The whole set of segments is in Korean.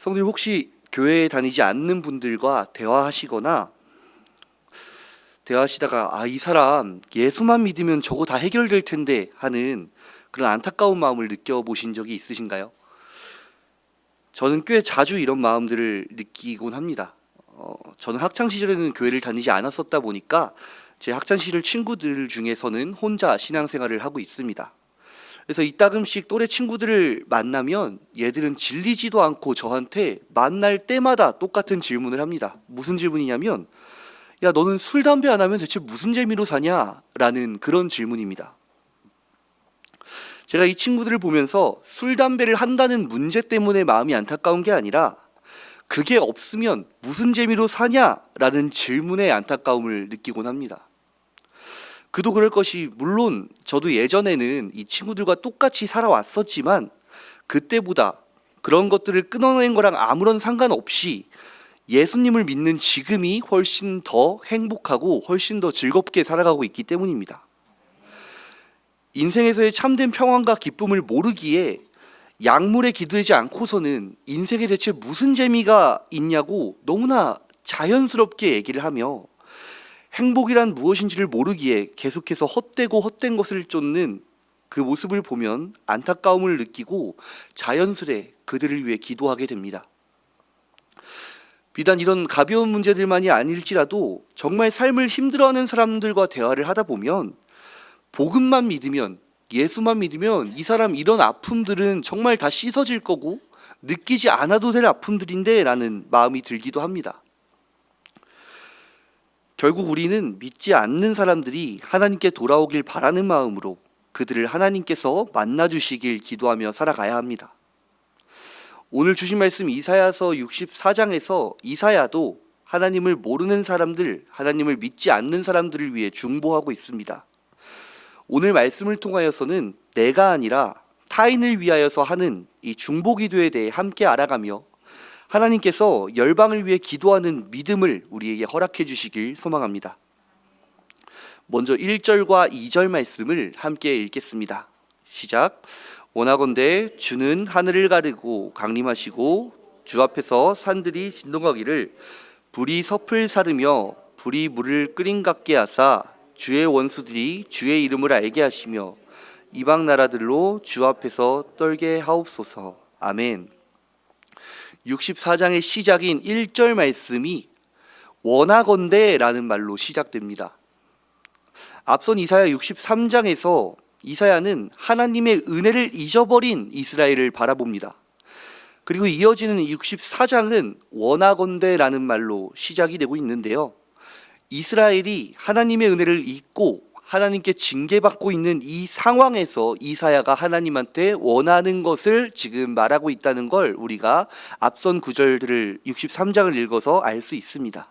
성도님 혹시 교회에 다니지 않는 분들과 대화하시거나 대화하시다가 아 이 사람 예수만 믿으면 저거 다 해결될 텐데 하는 그런 안타까운 마음을 느껴보신 적이 있으신가요? 저는 꽤 자주 이런 마음들을 느끼곤 합니다. 어, 저는 학창 시절에는 교회를 다니지 않았었다 보니까 제 학창 시절 친구들 중에서는 혼자 신앙생활을 하고 있습니다. 그래서 이따금씩 또래 친구들을 만나면 얘들은 질리지도 않고 저한테 만날 때마다 똑같은 질문을 합니다. 무슨 질문이냐면 야 너는 술 담배 안 하면 대체 무슨 재미로 사냐? 라는 그런 질문입니다. 제가 이 친구들을 보면서 술 담배를 한다는 문제 때문에 마음이 안타까운 게 아니라 그게 없으면 무슨 재미로 사냐 라는 질문에 안타까움을 느끼곤 합니다. 그도 그럴 것이 물론 저도 예전에는 이 친구들과 똑같이 살아왔었지만 그때보다 그런 것들을 끊어낸 거랑 아무런 상관없이 예수님을 믿는 지금이 훨씬 더 행복하고 훨씬 더 즐겁게 살아가고 있기 때문입니다. 인생에서의 참된 평안과 기쁨을 모르기에 약물에 기도하지 않고서는 인생에 대체 무슨 재미가 있냐고 너무나 자연스럽게 얘기를 하며 행복이란 무엇인지를 모르기에 계속해서 헛되고 헛된 것을 쫓는 그 모습을 보면 안타까움을 느끼고 자연스레 그들을 위해 기도하게 됩니다. 비단 이런 가벼운 문제들만이 아닐지라도 정말 삶을 힘들어하는 사람들과 대화를 하다 보면 복음만 믿으면 예수만 믿으면 이 사람 이런 아픔들은 정말 다 씻어질 거고 느끼지 않아도 될 아픔들인데 라는 마음이 들기도 합니다. 결국 우리는 믿지 않는 사람들이 하나님께 돌아오길 바라는 마음으로 그들을 하나님께서 만나 주시길 기도하며 살아가야 합니다. 오늘 주신 말씀 이사야서 64장에서 이사야도 하나님을 모르는 사람들, 하나님을 믿지 않는 사람들을 위해 중보하고 있습니다. 오늘 말씀을 통하여서는 내가 아니라 타인을 위하여서 하는 이 중보 기도에 대해 함께 알아가며 하나님께서 열방을 위해 기도하는 믿음을 우리에게 허락해 주시길 소망합니다. 먼저 1절과 2절 말씀을 함께 읽겠습니다. 시작. 원하건대 주는 하늘을 가르고 강림하시고 주 앞에서 산들이 진동하기를 불이 섭을 사르며 불이 물을 끓인 같게 하사 주의 원수들이 주의 이름을 알게 하시며 이방 나라들로 주 앞에서 떨게 하옵소서. 아멘. 64장의 시작인 1절 말씀이 원하건대라는 말로 시작됩니다. 앞선 이사야 63장에서 이사야는 하나님의 은혜를 잊어버린 이스라엘을 바라봅니다. 그리고 이어지는 64장은 원하건대라는 말로 시작이 되고 있는데요. 이스라엘이 하나님의 은혜를 잊고 하나님께 징계받고 있는 이 상황에서 이사야가 하나님한테 원하는 것을 지금 말하고 있다는 걸 우리가 앞선 구절들을 63장을 읽어서 알 수 있습니다.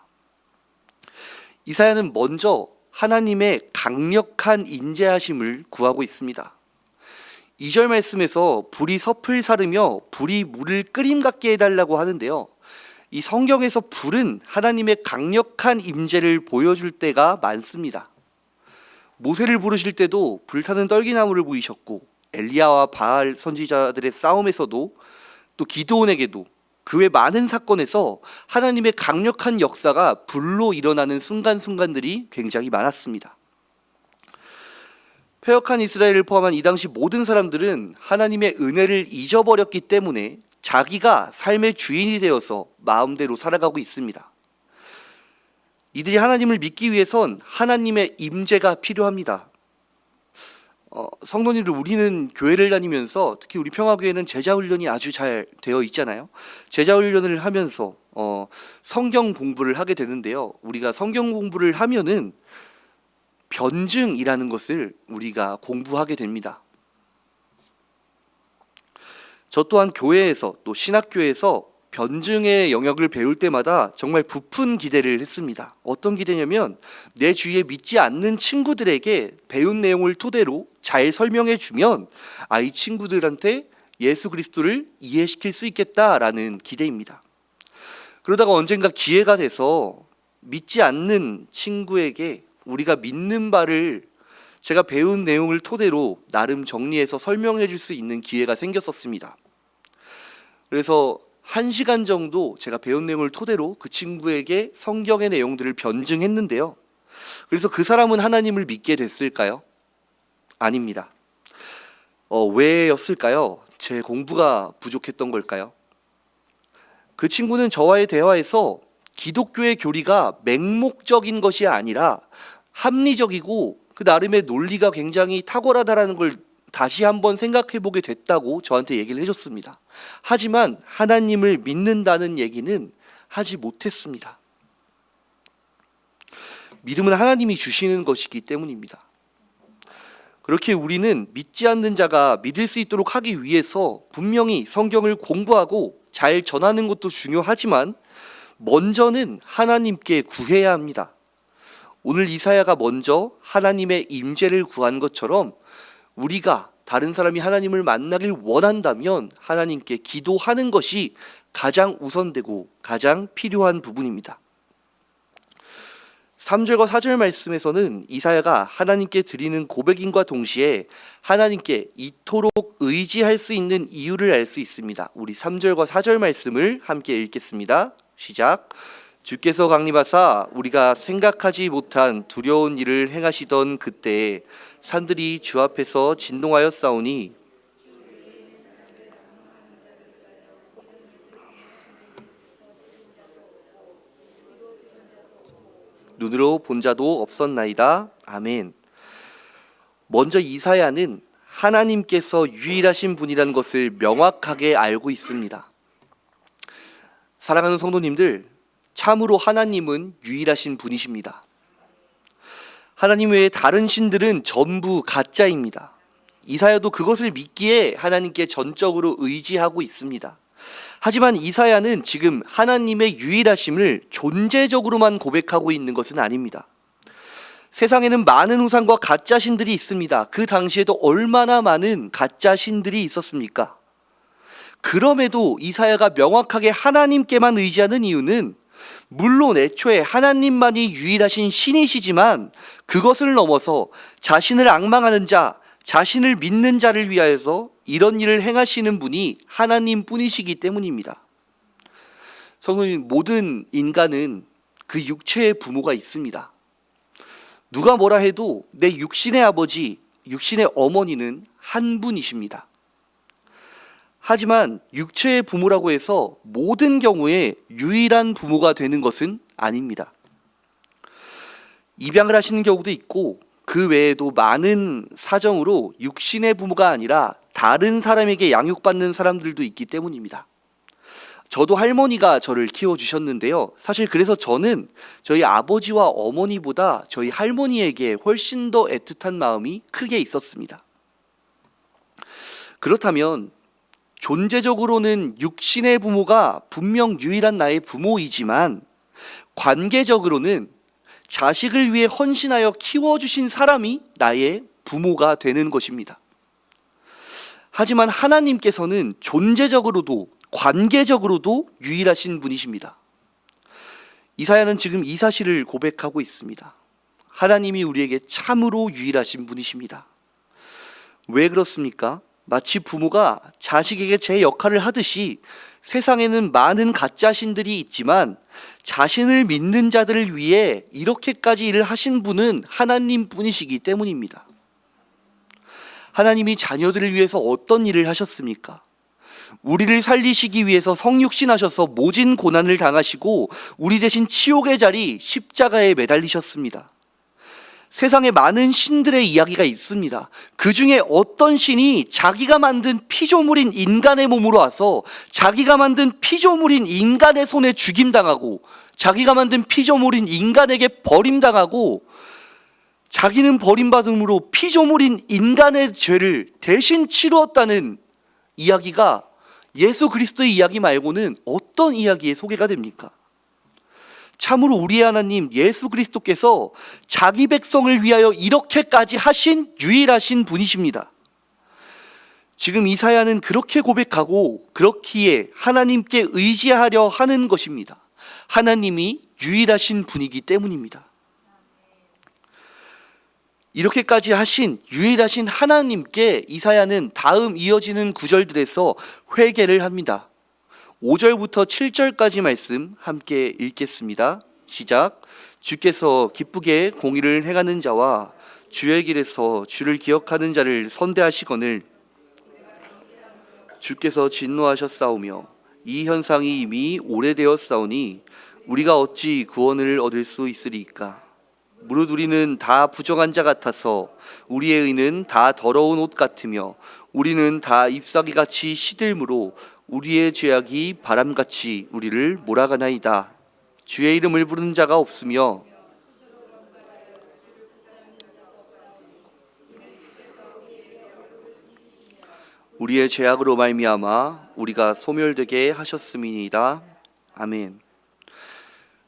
이사야는 먼저 하나님의 강력한 인재하심을 구하고 있습니다. 2절 말씀에서 불이 섭을 사르며 불이 물을 끓임 같게 해달라고 하는데요. 이 성경에서 불은 하나님의 강력한 임재를 보여줄 때가 많습니다. 모세를 부르실 때도 불타는 떨기나무를 보이셨고 엘리야와 바알 선지자들의 싸움에서도 또 기드온에게도 그 외 많은 사건에서 하나님의 강력한 역사가 불로 일어나는 순간순간들이 굉장히 많았습니다. 폐역한 이스라엘을 포함한 이 당시 모든 사람들은 하나님의 은혜를 잊어버렸기 때문에 자기가 삶의 주인이 되어서 마음대로 살아가고 있습니다. 이들이 하나님을 믿기 위해선 하나님의 임재가 필요합니다. 어, 성도님들 우리는 교회를 다니면서 특히 우리 평화교회는 제자 훈련이 아주 잘 되어 있잖아요. 제자 훈련을 하면서 어, 성경 공부를 하게 되는데요. 우리가 성경 공부를 하면은 변증이라는 것을 우리가 공부하게 됩니다. 저 또한 교회에서 또 신학교에서 변증의 영역을 배울 때마다 정말 부푼 기대를 했습니다. 어떤 기대냐면 내 주위에 믿지 않는 친구들에게 배운 내용을 토대로 잘 설명해 주면 아 이 친구들한테 예수 그리스도를 이해시킬 수 있겠다라는 기대입니다. 그러다가 언젠가 기회가 돼서 믿지 않는 친구에게 우리가 믿는 바를 제가 배운 내용을 토대로 나름 정리해서 설명해 줄 수 있는 기회가 생겼었습니다. 그래서 한 시간 정도 제가 배운 내용을 토대로 그 친구에게 성경의 내용들을 변증했는데요. 그래서 그 사람은 하나님을 믿게 됐을까요? 아닙니다. 어, 왜였을까요? 제 공부가 부족했던 걸까요? 그 친구는 저와의 대화에서 기독교의 교리가 맹목적인 것이 아니라 합리적이고 그 나름의 논리가 굉장히 탁월하다라는 걸 다시 한번 생각해 보게 됐다고 저한테 얘기를 해줬습니다. 하지만 하나님을 믿는다는 얘기는 하지 못했습니다. 믿음은 하나님이 주시는 것이기 때문입니다. 그렇게 우리는 믿지 않는 자가 믿을 수 있도록 하기 위해서 분명히 성경을 공부하고 잘 전하는 것도 중요하지만 먼저는 하나님께 구해야 합니다. 오늘 이사야가 먼저 하나님의 임재를 구한 것처럼 우리가 다른 사람이 하나님을 만나길 원한다면 하나님께 기도하는 것이 가장 우선되고 가장 필요한 부분입니다. 3절과 4절 말씀에서는 이사야가 하나님께 드리는 고백인과 동시에 하나님께 이토록 의지할 수 있는 이유를 알 수 있습니다. 우리 3절과 4절 말씀을 함께 읽겠습니다. 시작. 주께서 강림하사 우리가 생각하지 못한 두려운 일을 행하시던 그때에 산들이 주 앞에서 진동하여 싸우니 눈으로 본 자도 없었나이다. 아멘. 먼저 이사야는 하나님께서 유일하신 분이라는 것을 명확하게 알고 있습니다. 사랑하는 성도님들, 참으로 하나님은 유일하신 분이십니다. 하나님 외에 다른 신들은 전부 가짜입니다. 이사야도 그것을 믿기에 하나님께 전적으로 의지하고 있습니다. 하지만 이사야는 지금 하나님의 유일하심을 존재적으로만 고백하고 있는 것은 아닙니다. 세상에는 많은 우상과 가짜 신들이 있습니다. 그 당시에도 얼마나 많은 가짜 신들이 있었습니까? 그럼에도 이사야가 명확하게 하나님께만 의지하는 이유는 물론 애초에 하나님만이 유일하신 신이시지만 그것을 넘어서 자신을 악망하는 자, 자신을 믿는 자를 위하여서 이런 일을 행하시는 분이 하나님 뿐이시기 때문입니다. 성도님, 모든 인간은 그 육체의 부모가 있습니다. 누가 뭐라 해도 내 육신의 아버지, 육신의 어머니는 한 분이십니다. 하지만 육체의 부모라고 해서 모든 경우에 유일한 부모가 되는 것은 아닙니다. 입양을 하시는 경우도 있고 그 외에도 많은 사정으로 육신의 부모가 아니라 다른 사람에게 양육받는 사람들도 있기 때문입니다. 저도 할머니가 저를 키워주셨는데요. 사실 그래서 저는 저희 아버지와 어머니보다 저희 할머니에게 훨씬 더 애틋한 마음이 크게 있었습니다. 그렇다면 존재적으로는 육신의 부모가 분명 유일한 나의 부모이지만 관계적으로는 자식을 위해 헌신하여 키워주신 사람이 나의 부모가 되는 것입니다. 하지만 하나님께서는 존재적으로도 관계적으로도 유일하신 분이십니다. 이사야는 지금 이 사실을 고백하고 있습니다. 하나님이 우리에게 참으로 유일하신 분이십니다. 왜 그렇습니까? 마치 부모가 자식에게 제 역할을 하듯이 세상에는 많은 가짜 신들이 있지만 자신을 믿는 자들을 위해 이렇게까지 일을 하신 분은 하나님 뿐이시기 때문입니다. 하나님이 자녀들을 위해서 어떤 일을 하셨습니까? 우리를 살리시기 위해서 성육신하셔서 모진 고난을 당하시고 우리 대신 치욕의 자리 십자가에 매달리셨습니다. 세상에 많은 신들의 이야기가 있습니다. 그 중에 어떤 신이 자기가 만든 피조물인 인간의 몸으로 와서 자기가 만든 피조물인 인간의 손에 죽임당하고 자기가 만든 피조물인 인간에게 버림당하고 자기는 버림받음으로 피조물인 인간의 죄를 대신 치루었다는 이야기가 예수 그리스도의 이야기 말고는 어떤 이야기에 소개가 됩니까? 참으로 우리의 하나님 예수 그리스도께서 자기 백성을 위하여 이렇게까지 하신 유일하신 분이십니다. 지금 이사야는 그렇게 고백하고 그렇기에 하나님께 의지하려 하는 것입니다. 하나님이 유일하신 분이기 때문입니다. 이렇게까지 하신 유일하신 하나님께 이사야는 다음 이어지는 구절들에서 회개를 합니다. 5절부터 7절까지 말씀 함께 읽겠습니다. 시작. 주께서 기쁘게 공의를 행하는 자와 주의 길에서 주를 기억하는 자를 선대하시거늘 주께서 진노하셨사오며 이 현상이 이미 오래되었사오니 우리가 어찌 구원을 얻을 수 있으리까 무릇 우리는 다 부정한 자 같아서 우리의 의는 다 더러운 옷 같으며 우리는 다 잎사귀 같이 시들므로 우리의 죄악이 바람같이 우리를 몰아가나이다 주의 이름을 부르는 자가 없으며 우리의 죄악으로 말미암아 우리가 소멸되게 하셨음이니이다. 아멘.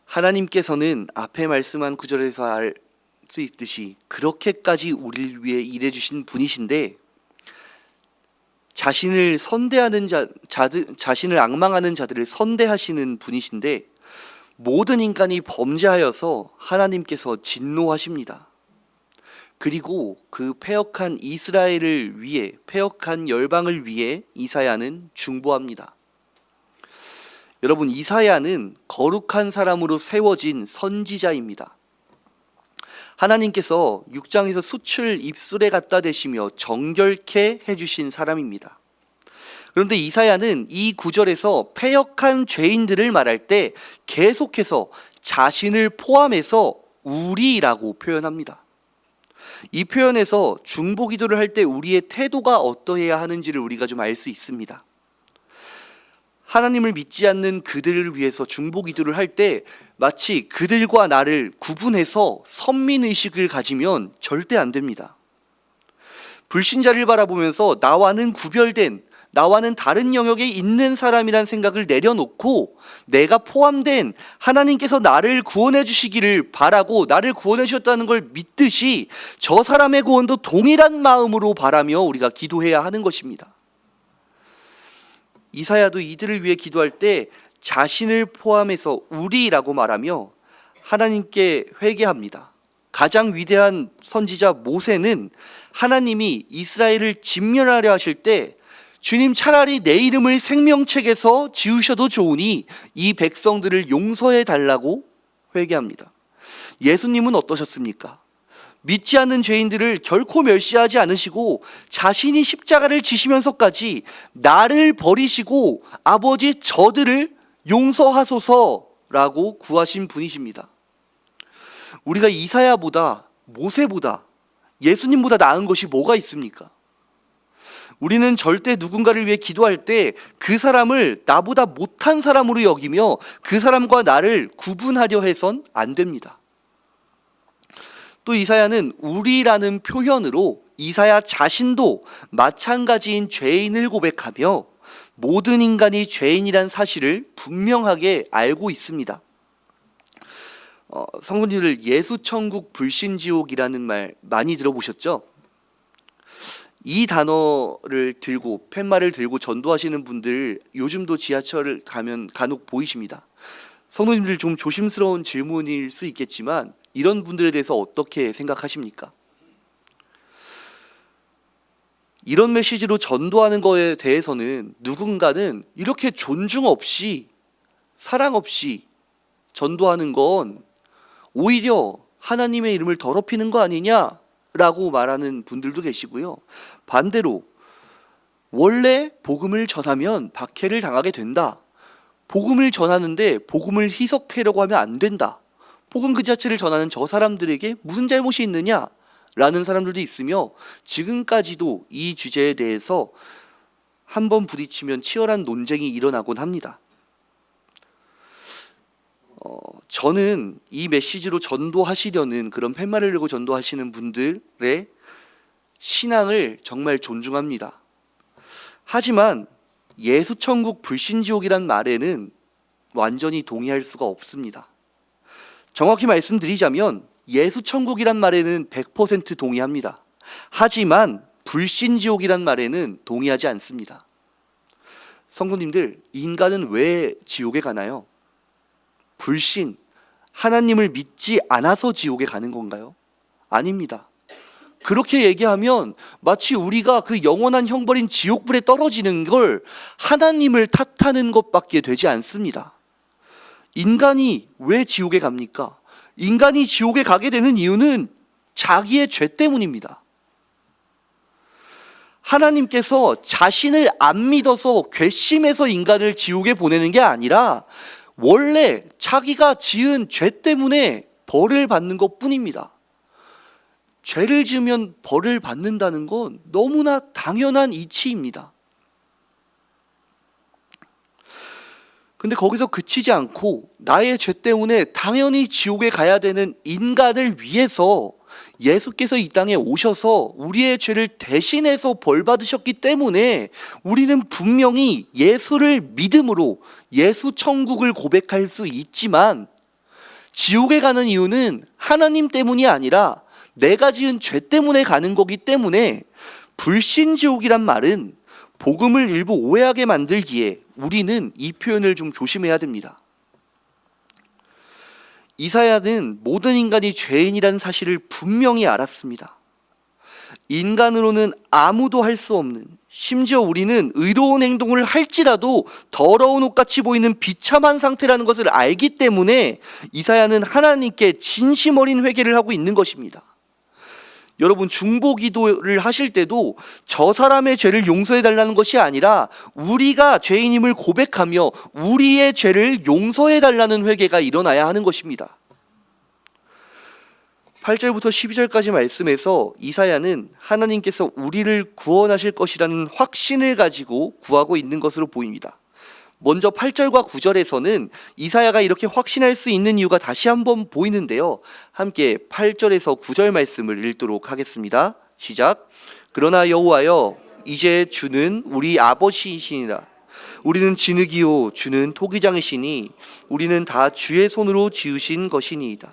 하나님께서는 앞에 말씀한 구절에서 알 수 있듯이 그렇게까지 우리를 위해 일해 주신 분이신데 자신을 선대하는 자, 자들, 자신을 악망하는 자들을 선대하시는 분이신데 모든 인간이 범죄하여서 하나님께서 진노하십니다. 그리고 그 패역한 이스라엘을 위해 패역한 열방을 위해 이사야는 중보합니다. 여러분 이사야는 거룩한 사람으로 세워진 선지자입니다. 하나님께서 6장에서 수출 입술에 갖다 대시며 정결케 해주신 사람입니다. 그런데 이사야는 이 구절에서 패역한 죄인들을 말할 때 계속해서 자신을 포함해서 우리라고 표현합니다. 이 표현에서 중보 기도를 할 때 우리의 태도가 어떠해야 하는지를 우리가 좀 알 수 있습니다. 하나님을 믿지 않는 그들을 위해서 중보 기도를 할 때 마치 그들과 나를 구분해서 선민 의식을 가지면 절대 안 됩니다. 불신자를 바라보면서 나와는 구별된 나와는 다른 영역에 있는 사람이란 생각을 내려놓고 내가 포함된 하나님께서 나를 구원해 주시기를 바라고 나를 구원해 주셨다는 걸 믿듯이 저 사람의 구원도 동일한 마음으로 바라며 우리가 기도해야 하는 것입니다. 이사야도 이들을 위해 기도할 때 자신을 포함해서 우리라고 말하며 하나님께 회개합니다. 가장 위대한 선지자 모세는 하나님이 이스라엘을 진멸하려 하실 때 주님 차라리 내 이름을 생명책에서 지우셔도 좋으니 이 백성들을 용서해 달라고 회개합니다. 예수님은 어떠셨습니까? 믿지 않는 죄인들을 결코 멸시하지 않으시고 자신이 십자가를 지시면서까지 나를 버리시고 아버지 저들을 용서하소서라고 구하신 분이십니다. 우리가 이사야보다 모세보다 예수님보다 나은 것이 뭐가 있습니까? 우리는 절대 누군가를 위해 기도할 때 그 사람을 나보다 못한 사람으로 여기며 그 사람과 나를 구분하려 해선 안 됩니다. 또 이사야는 우리라는 표현으로 이사야 자신도 마찬가지인 죄인을 고백하며 모든 인간이 죄인이란 사실을 분명하게 알고 있습니다. 어, 성분님들 예수 천국 불신 지옥이라는 말 많이 들어보셨죠? 이 단어를 들고 팻말을 들고 전도하시는 분들 요즘도 지하철을 가면 간혹 보이십니다. 성도님들 좀 조심스러운 질문일 수 있겠지만 이런 분들에 대해서 어떻게 생각하십니까? 이런 메시지로 전도하는 거에 대해서는 누군가는 이렇게 존중 없이 사랑 없이 전도하는 건 오히려 하나님의 이름을 더럽히는 거 아니냐라고 말하는 분들도 계시고요. 반대로 원래 복음을 전하면 박해를 당하게 된다. 복음을 전하는데 복음을 희석하려고 하면 안 된다. 복음 그 자체를 전하는 저 사람들에게 무슨 잘못이 있느냐? 라는 사람들도 있으며 지금까지도 이 주제에 대해서 한 번 부딪히면 치열한 논쟁이 일어나곤 합니다. 어, 저는 이 메시지로 전도하시려는 그런 팻말을 들고 전도하시는 분들의 신앙을 정말 존중합니다. 하지만 예수천국 불신지옥이란 말에는 완전히 동의할 수가 없습니다. 정확히 말씀드리자면 예수천국이란 말에는 100% 동의합니다. 하지만 불신지옥이란 말에는 동의하지 않습니다. 성도님들, 인간은 왜 지옥에 가나요? 불신, 하나님을 믿지 않아서 지옥에 가는 건가요? 아닙니다. 그렇게 얘기하면 마치 우리가 그 영원한 형벌인 지옥불에 떨어지는 걸 하나님을 탓하는 것밖에 되지 않습니다. 인간이 왜 지옥에 갑니까? 인간이 지옥에 가게 되는 이유는 자기의 죄 때문입니다. 하나님께서 자신을 안 믿어서 괘씸해서 인간을 지옥에 보내는 게 아니라 원래 자기가 지은 죄 때문에 벌을 받는 것 뿐입니다. 죄를 지으면 벌을 받는다는 건 너무나 당연한 이치입니다. 근데 거기서 그치지 않고 나의 죄 때문에 당연히 지옥에 가야 되는 인간을 위해서 예수께서 이 땅에 오셔서 우리의 죄를 대신해서 벌 받으셨기 때문에 우리는 분명히 예수를 믿음으로 예수 천국을 고백할 수 있지만 지옥에 가는 이유는 하나님 때문이 아니라 내가 지은 죄 때문에 가는 거기 때문에 불신지옥이란 말은 복음을 일부 오해하게 만들기에 우리는 이 표현을 좀 조심해야 됩니다. 이사야는 모든 인간이 죄인이라는 사실을 분명히 알았습니다. 인간으로는 아무도 할 수 없는 심지어 우리는 의로운 행동을 할지라도 더러운 옷같이 보이는 비참한 상태라는 것을 알기 때문에 이사야는 하나님께 진심 어린 회개를 하고 있는 것입니다. 여러분 중보 기도를 하실 때도 저 사람의 죄를 용서해 달라는 것이 아니라 우리가 죄인임을 고백하며 우리의 죄를 용서해 달라는 회개가 일어나야 하는 것입니다. 8절부터 12절까지 말씀에서 이사야는 하나님께서 우리를 구원하실 것이라는 확신을 가지고 구하고 있는 것으로 보입니다. 먼저 8절과 9절에서는 이사야가 이렇게 확신할 수 있는 이유가 다시 한번 보이는데요. 함께 8절에서 9절 말씀을 읽도록 하겠습니다. 시작. 그러나 여호와여 이제 주는 우리 아버지이시니라. 우리는 진흙이요 주는 토기장이시니 우리는 다 주의 손으로 지으신 것이니이다.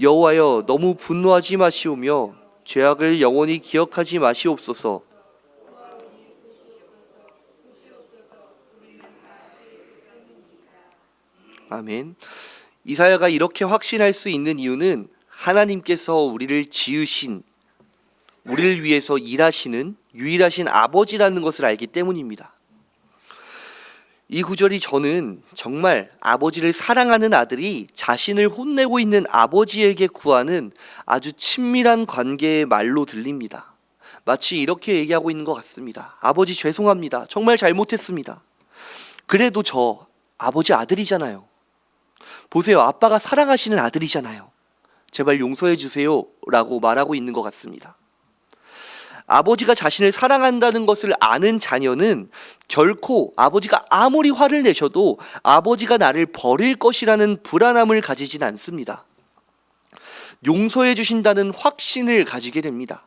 여호와여 너무 분노하지 마시오며 죄악을 영원히 기억하지 마시옵소서. 아멘. 이사야가 이렇게 확신할 수 있는 이유는 하나님께서 우리를 지으신 우리를 위해서 일하시는 유일하신 아버지라는 것을 알기 때문입니다. 이 구절이 저는 정말 아버지를 사랑하는 아들이 자신을 혼내고 있는 아버지에게 구하는 아주 친밀한 관계의 말로 들립니다. 마치 이렇게 얘기하고 있는 것 같습니다. 아버지 죄송합니다. 정말 잘못했습니다. 그래도 저 아버지 아들이잖아요. 보세요. 아빠가 사랑하시는 아들이잖아요. 제발 용서해 주세요. 라고 말하고 있는 것 같습니다. 아버지가 자신을 사랑한다는 것을 아는 자녀는 결코 아버지가 아무리 화를 내셔도 아버지가 나를 버릴 것이라는 불안함을 가지진 않습니다. 용서해 주신다는 확신을 가지게 됩니다.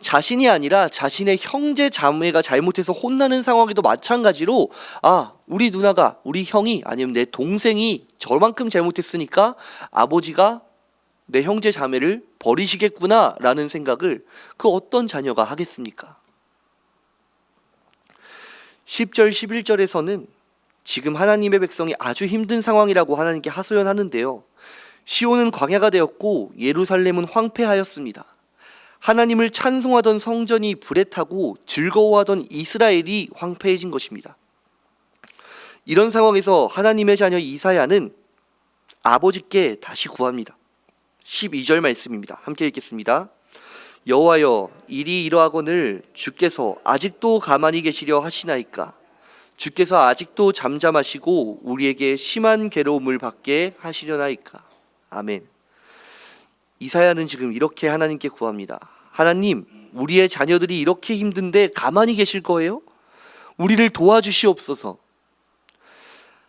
자신이 아니라 자신의 형제 자매가 잘못해서 혼나는 상황에도 마찬가지로 아 우리 누나가 우리 형이 아니면 내 동생이 저만큼 잘못했으니까 아버지가 내 형제 자매를 버리시겠구나라는 생각을 그 어떤 자녀가 하겠습니까? 10절 11절에서는 지금 하나님의 백성이 아주 힘든 상황이라고 하나님께 하소연하는데요. 시온은 광야가 되었고 예루살렘은 황폐하였습니다. 하나님을 찬송하던 성전이 불에 타고 즐거워하던 이스라엘이 황폐해진 것입니다. 이런 상황에서 하나님의 자녀 이사야는 아버지께 다시 구합니다. 12절 말씀입니다. 함께 읽겠습니다. 여호와여 일이 이러하거늘 주께서 아직도 가만히 계시려 하시나이까 주께서 아직도 잠잠하시고 우리에게 심한 괴로움을 받게 하시려나이까 아멘. 이사야는 지금 이렇게 하나님께 구합니다. 하나님, 우리의 자녀들이 이렇게 힘든데 가만히 계실 거예요? 우리를 도와주시옵소서.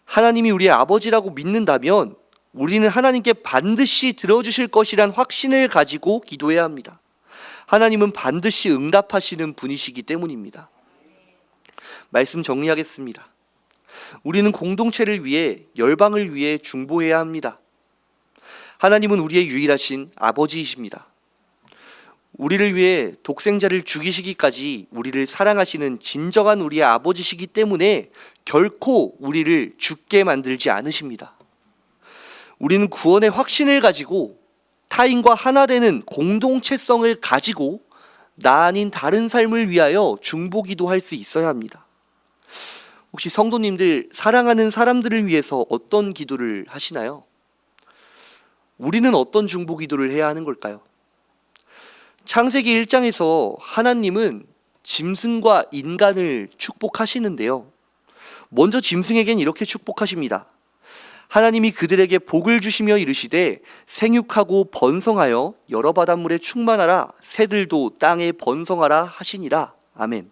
하나님이 우리의 아버지라고 믿는다면 우리는 하나님께 반드시 들어주실 것이란 확신을 가지고 기도해야 합니다. 하나님은 반드시 응답하시는 분이시기 때문입니다. 말씀 정리하겠습니다. 우리는 공동체를 위해 열방을 위해 중보해야 합니다. 하나님은 우리의 유일하신 아버지이십니다. 우리를 위해 독생자를 죽이시기까지 우리를 사랑하시는 진정한 우리의 아버지시기 때문에 결코 우리를 죽게 만들지 않으십니다. 우리는 구원의 확신을 가지고 타인과 하나 되는 공동체성을 가지고 나 아닌 다른 삶을 위하여 중보기도 할 수 있어야 합니다. 혹시 성도님들 사랑하는 사람들을 위해서 어떤 기도를 하시나요? 우리는 어떤 중보 기도를 해야 하는 걸까요? 창세기 1장에서 하나님은 짐승과 인간을 축복하시는데요. 먼저 짐승에겐 이렇게 축복하십니다. 하나님이 그들에게 복을 주시며 이르시되 생육하고 번성하여 여러 바닷물에 충만하라 새들도 땅에 번성하라 하시니라. 아멘.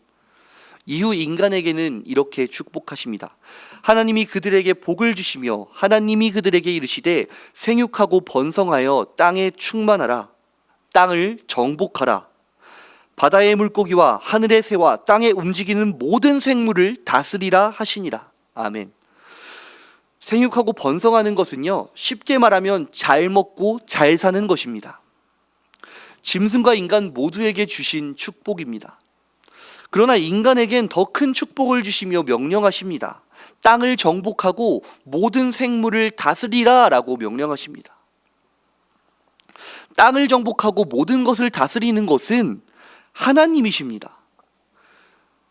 이후 인간에게는 이렇게 축복하십니다. 하나님이 그들에게 복을 주시며 하나님이 그들에게 이르시되 생육하고 번성하여 땅에 충만하라. 땅을 정복하라. 바다의 물고기와 하늘의 새와 땅에 움직이는 모든 생물을 다스리라 하시니라. 아멘. 생육하고 번성하는 것은요, 쉽게 말하면 잘 먹고 잘 사는 것입니다. 짐승과 인간 모두에게 주신 축복입니다. 그러나 인간에겐 더 큰 축복을 주시며 명령하십니다. 땅을 정복하고 모든 생물을 다스리라 라고 명령하십니다. 땅을 정복하고 모든 것을 다스리는 것은 하나님이십니다.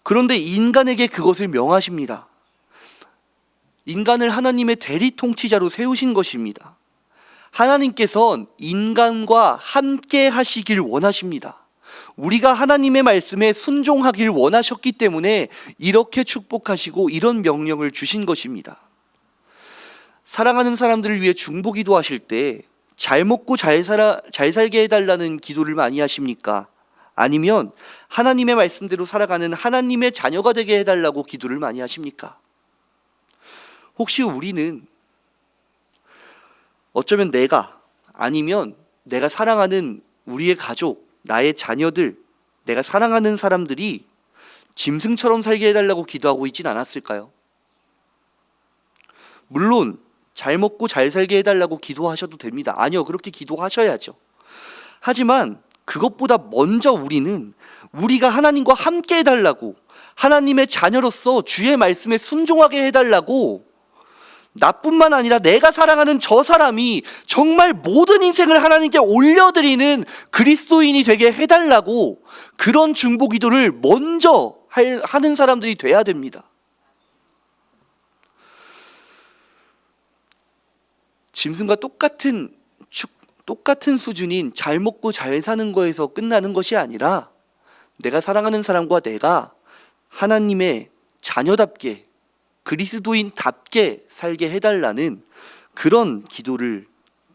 그런데 인간에게 그것을 명하십니다. 인간을 하나님의 대리 통치자로 세우신 것입니다. 하나님께선 인간과 함께 하시길 원하십니다. 우리가 하나님의 말씀에 순종하길 원하셨기 때문에 이렇게 축복하시고 이런 명령을 주신 것입니다. 사랑하는 사람들을 위해 중보기도 하실 때 잘 먹고 잘 살아 잘 살게 해달라는 기도를 많이 하십니까? 아니면 하나님의 말씀대로 살아가는 하나님의 자녀가 되게 해달라고 기도를 많이 하십니까? 혹시 우리는 어쩌면 내가 아니면 내가 사랑하는 우리의 가족, 나의 자녀들, 내가 사랑하는 사람들이 짐승처럼 살게 해달라고 기도하고 있진 않았을까요? 물론 잘 먹고 잘 살게 해달라고 기도하셔도 됩니다. 아니요, 그렇게 기도하셔야죠. 하지만 그것보다 먼저 우리는 우리가 하나님과 함께 해달라고 하나님의 자녀로서 주의 말씀에 순종하게 해달라고 나뿐만 아니라 내가 사랑하는 저 사람이 정말 모든 인생을 하나님께 올려드리는 그리스도인이 되게 해달라고 그런 중보 기도를 먼저 할- 하는 사람들이 돼야 됩니다. 짐승과 똑같은 축, 똑같은 수준인 잘 먹고 잘 사는 거에서 끝나는 것이 아니라 내가 사랑하는 사람과 내가 하나님의 자녀답게 그리스도인답게 살게 해달라는 그런 기도를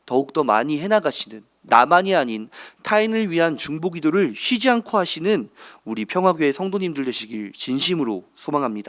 더욱더 많이 해나가시는 나만이 아닌 타인을 위한 중보 기도를 쉬지 않고 하시는 우리 평화교회 성도님들 되시길 진심으로 소망합니다.